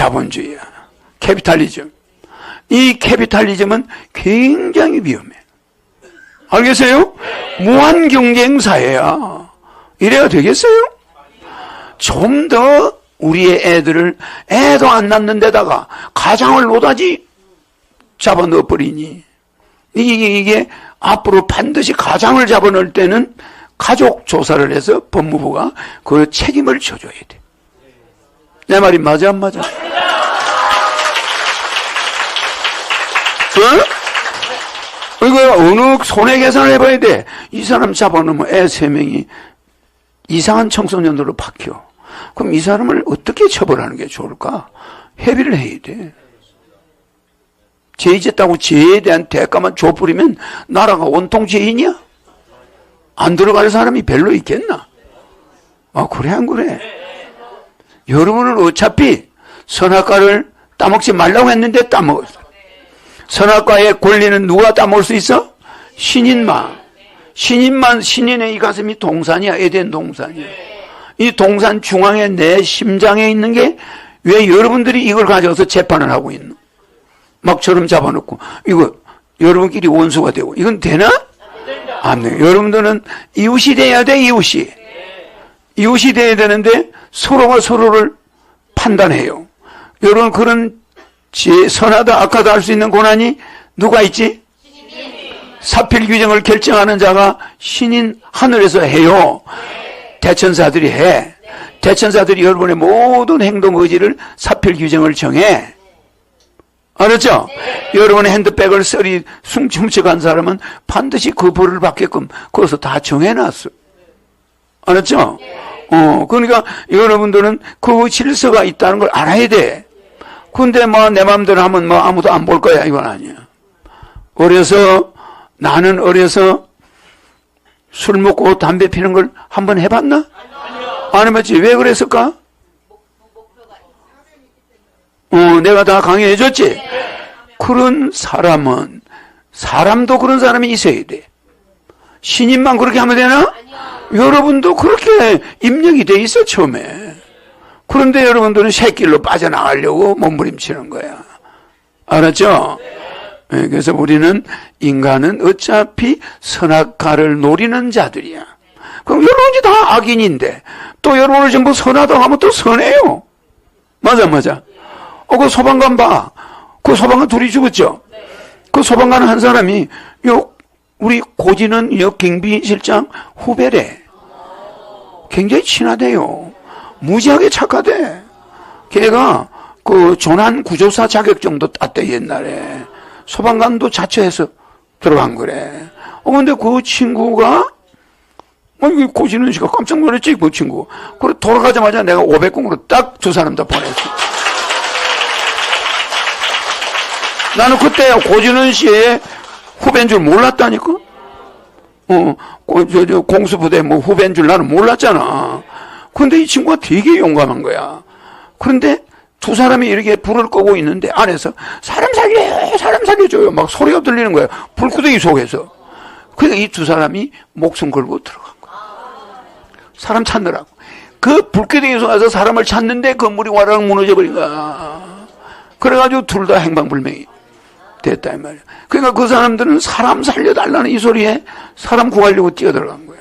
자본주의야. 캐피탈리즘. 이 캐피탈리즘은 굉장히 위험해. 알겠어요? 무한 경쟁 사회야. 이래야 되겠어요? 좀 더 우리의 애들을 애도 안 낳는 데다가 가장을 노다지 잡아 넣어버리니 이게, 이게 앞으로 반드시 가장을 잡아 넣을 때는 가족 조사를 해서 법무부가 그 책임을 져줘야 돼. 내 말이 맞아 안 맞아? 어? 이거 어느 손해 계산을 해봐야 돼. 이 사람 잡아놓으면 애 세 명이 이상한 청소년으로 바뀌어. 그럼 이 사람을 어떻게 처벌하는 게 좋을까? 협의를 해야 돼. 죄 짓다고 죄에 대한 대가만 줘버리면 나라가 온통 죄인이야? 안 들어갈 사람이 별로 있겠나? 아, 그래, 안 그래? 여러분은 어차피 선악과를 따먹지 말라고 했는데 따먹었어. 선악과의 권리는 누가 따먹을 수 있어? 신인만. 신인만, 신인의 이 가슴이 동산이야. 에덴 동산이야. 이 동산 중앙에 내 심장에 있는 게 왜 여러분들이 이걸 가져서 재판을 하고 있노? 막처럼 잡아놓고, 이거 여러분끼리 원수가 되고, 이건 되나? 안 돼. 여러분들은 이웃이 돼야 돼, 이웃이. 이웃이 돼야 되는데 서로가 서로를 판단해요. 여러분 그런 지 선하다 악하다 할 수 있는 고난이 누가 있지? 사필 규정을 결정하는 자가 신인 하늘에서 해요. 대천사들이 해. 대천사들이 여러분의 모든 행동 의지를 사필 규정을 정해. 알았죠? 여러분의 핸드백을 썰이 훔쳐간 사람은 반드시 그 벌을 받게끔 거기서 다 정해놨어. 알았죠? 어, 그러니까 여러분들은 그 질서가 있다는 걸 알아야 돼. 근데 뭐 내 마음대로 하면 뭐 아무도 안 볼 거야. 이건 아니야. 어려서, 나는 어려서 술 먹고 담배 피는 걸 한 번 해봤나? 안 해봤지. 왜 그랬을까? 어, 내가 다 강요해줬지? 그런 사람은, 사람도 그런 사람이 있어야 돼. 신인만 그렇게 하면 되나? 여러분도 그렇게 입력이 돼 있어, 처음에. 그런데 여러분들은 새길로 빠져나가려고 몸부림치는 거야. 알았죠? 네, 그래서 우리는 인간은 어차피 선악과를 노리는 자들이야. 그럼 여러분이 다 악인인데 또 여러분을 전부 선하다고 하면 또 선해요. 맞아, 맞아. 어, 그 소방관 봐. 그 소방관 둘이 죽었죠? 그 소방관 한 사람이 요 우리 고지는 여 경비실장 후배래. 굉장히 친하대요. 무지하게 착하대. 걔가 그 조난 구조사 자격증도 땄대 옛날에. 소방관도 자처해서 들어간 거래. 어 근데 그 친구가 아니 고지는 씨가 깜짝 놀랐지 그 친구. 그래 돌아가자마자 내가 500공으로 딱 두 사람 다 보냈어. 나는 그때 고진은 씨의 후배인 줄 몰랐다니까? 어, 저, 저, 공수부대 뭐 후배인 줄 나는 몰랐잖아. 근데 이 친구가 되게 용감한 거야. 그런데 두 사람이 이렇게 불을 끄고 있는데 안에서 사람 살려, 사람 살려줘요. 막 소리가 들리는 거야. 불구덩이 속에서. 그러니까 이두 사람이 목숨 걸고 들어간 거야. 사람 찾느라고. 그 불구덩이 속에서 사람을 찾는데 건물이 와락 무너져 버린 거야. 그래가지고 둘 다 행방불명이. 됐다 이 말이야. 그러니까 그 사람들은 사람 살려달라는 이 소리에 사람 구하려고 뛰어들어간 거야.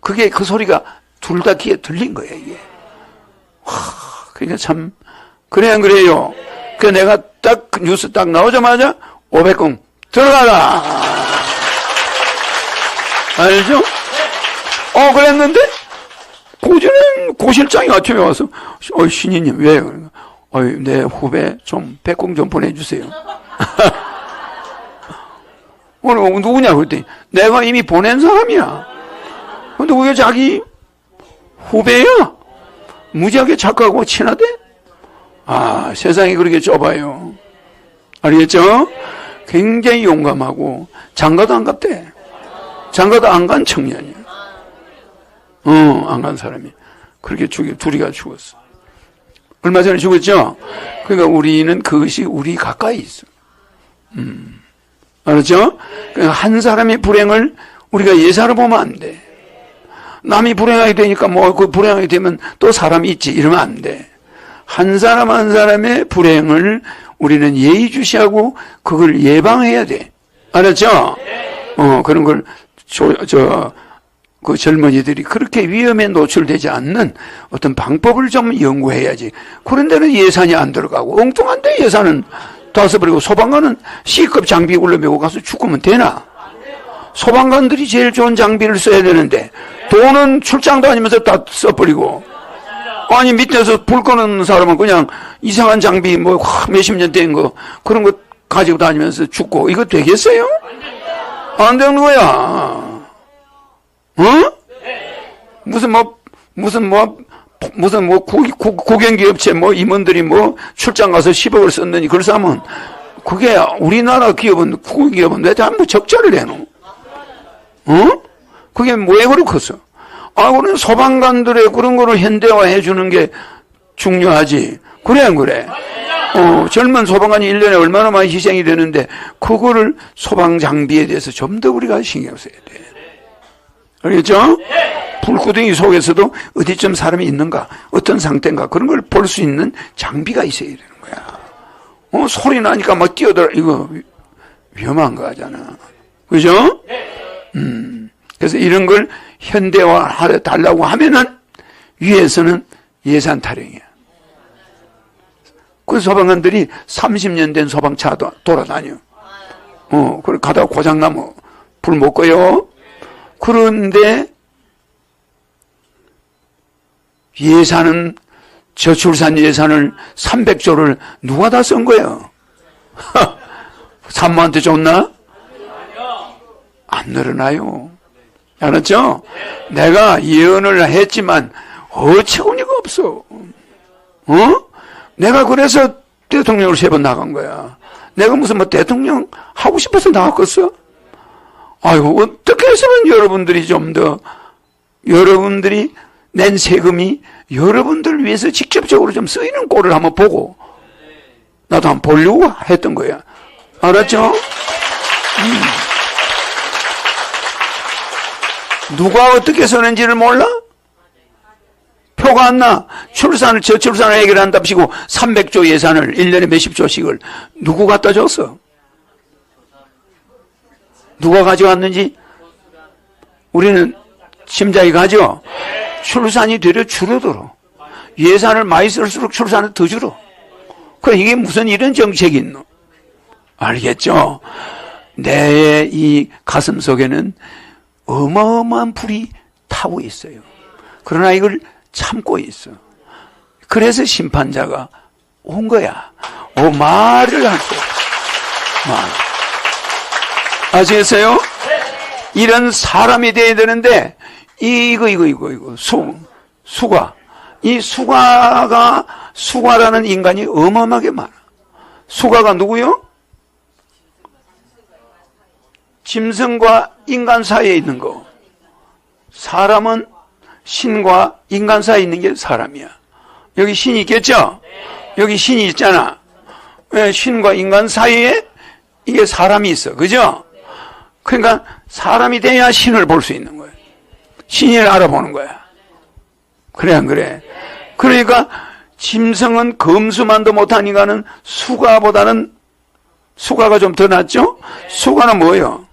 그게 그 소리가 둘 다 귀에 들린 거야 이게. 와, 그러니까 참 그래 안 그래요. 그 내가 딱 뉴스 딱 나오자마자 500공 들어가라. 알죠? 어 그랬는데 고지는 고실장이 아침에 와서 어 신이님 왜? 어, 내 후배 좀 백공 좀 보내주세요. 오늘 누구냐 그랬더니 내가 이미 보낸 사람이야. 근데 왜 자기 후배야? 무지하게 착하고 친하대? 아 세상이 그렇게 좁아요. 알겠죠? 굉장히 용감하고 장가도 안 갔대. 장가도 안 간 청년이야. 어, 안 간 사람이. 그렇게 죽이, 둘이가 죽었어. 얼마 전에 죽었죠? 그러니까 우리는 그것이 우리 가까이 있어. 음. 알았죠? 그러니까 한 사람의 불행을 우리가 예사로 보면 안 돼. 남이 불행하게 되니까 뭐 그 불행하게 되면 또 사람이 있지 이러면 안 돼. 한 사람 한 사람의 불행을 우리는 예의주시하고 그걸 예방해야 돼. 알았죠? 어, 그런 걸, 저, 저, 그 젊은이들이 그렇게 위험에 노출되지 않는 어떤 방법을 좀 연구해야지. 그런 데는 예산이 안 들어가고, 엉뚱한데 예산은 다 써버리고, 소방관은 C급 장비 올려매고 가서 죽으면 되나? 소방관들이 제일 좋은 장비를 써야 되는데, 돈은 출장도 아니면서 다 써버리고, 아니, 밑에서 불 끄는 사람은 그냥 이상한 장비, 뭐, 몇십 년 된 거, 그런 거 가지고 다니면서 죽고, 이거 되겠어요? 안 되는 거야. 어? 무슨 뭐, 무슨 뭐, 무슨 뭐, 고, 고, 고경기 업체 뭐, 임원들이 뭐, 출장 가서 10억을 썼느니, 그걸 싸면, 그게 우리나라 기업은, 국기업은 왜 전부 적자를 내노? 어? 그게 왜 그렇겠어? 아, 우리는 소방관들의 그런 거를 현대화해 주는 게 중요하지. 그래, 안 그래? 어, 젊은 소방관이 1년에 얼마나 많이 희생이 되는데, 그거를 소방 장비에 대해서 좀 더 우리가 신경 써야 돼. 알겠죠? 불구덩이 속에서도 어디쯤 사람이 있는가, 어떤 상태인가, 그런 걸 볼 수 있는 장비가 있어야 되는 거야. 어, 소리 나니까 막 뛰어들어. 이거 위- 위험한 거 하잖아. 그죠? 음. 그래서 이런 걸 현대화 달라고 하면은 위에서는 예산 타령이야. 그 소방관들이 30년 된 소방차 도- 돌아다녀. 어, 그래 가다가 고장나면 불 못 꺼요. 그런데 예산은 저출산 예산을 300조를 누가 다 쓴 거예요? 산모한테 줬나? 안 늘어나요. 알았죠? 내가 예언을 했지만 어처구니가 없어. 어? 내가 그래서 대통령을 세번 나간 거야. 내가 무슨 뭐 대통령 하고 싶어서 나갔겠어? 아이고, 어떻게 해서는 여러분들이 좀 더, 여러분들이 낸 세금이 여러분들을 위해서 직접적으로 좀 쓰이는 꼴을 한번 보고, 나도 한번 보려고 했던 거야. 알았죠? 음. 누가 어떻게 쓰는지를 몰라? 표가 안 나. 출산을, 저출산을 해결한답시고 300조 예산을 1년에 몇십 조씩을 누구 갖다 줬어? 누가 가져왔는지 우리는 심장이 가죠. 출산이 되려 줄어들어. 예산을 많이 쓸수록 출산을 더 줄어. 그 이게 무슨 이런 정책이 있노? 알겠죠? 내 이 가슴 속에는 어마어마한 불이 타고 있어요. 그러나 이걸 참고 있어. 그래서 심판자가 온 거야. 어, 말을 할수 없어. 말. 아시겠어요? 이런 사람이 돼야 되는데, 이거, 이거, 이거, 이거, 수, 수가. 이 수가가, 수가라는 인간이 어마어마하게 많아. 수가가 누구요? 짐승과 인간 사이에 있는 거. 사람은 신과 인간 사이에 있는 게 사람이야. 여기 신이 있겠죠? 여기 신이 있잖아. 왜 신과 인간 사이에 이게 사람이 있어. 그죠? 그러니까 사람이 돼야 신을 볼 수 있는 거예요. 신을 알아보는 거야. 그래, 안 그래? 그러니까 짐승은 검수만도 못하니까는 수가보다는 수가가 좀 더 낫죠? 수가는 뭐예요?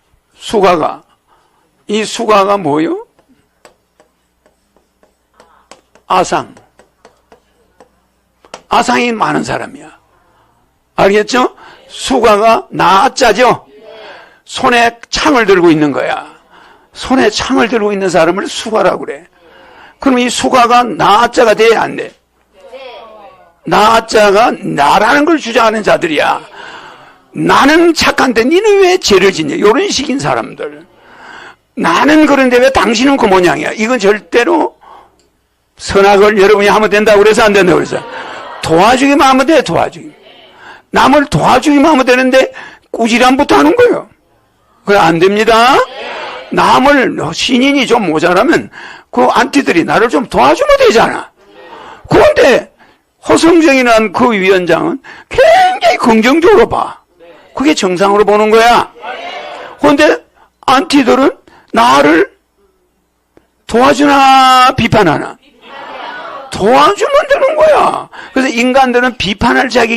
수가가. 이 수가가 뭐예요? 아상. 아상이 많은 사람이야. 알겠죠? 수가가 나자죠? 손에 창을 들고 있는 거야. 손에 창을 들고 있는 사람을 수가라고 그래. 그럼 이 수가가 나자가 돼야 안 돼? 나자가 나라는 걸 주장하는 자들이야. 나는 착한데 니는 왜 죄를 짓냐? 이런 식인 사람들. 나는 그런데 왜 당신은 그 모양이야? 이건 절대로 선악을 여러분이 하면 된다고 그래서 안 된다고 그래서. 도와주기만 하면 돼, 도와주기. 남을 도와주기만 하면 되는데 꾸지람부터 하는 거예요. 그래, 안 됩니다. 남을, 신인이 좀 모자라면 그 안티들이 나를 좀 도와주면 되잖아. 그런데 허성정이라는 그 위원장은 굉장히 긍정적으로 봐. 그게 정상으로 보는 거야. 그런데 안티들은 나를 도와주나 비판하나? 도와주면 되는 거야. 그래서 인간들은 비판할 자격이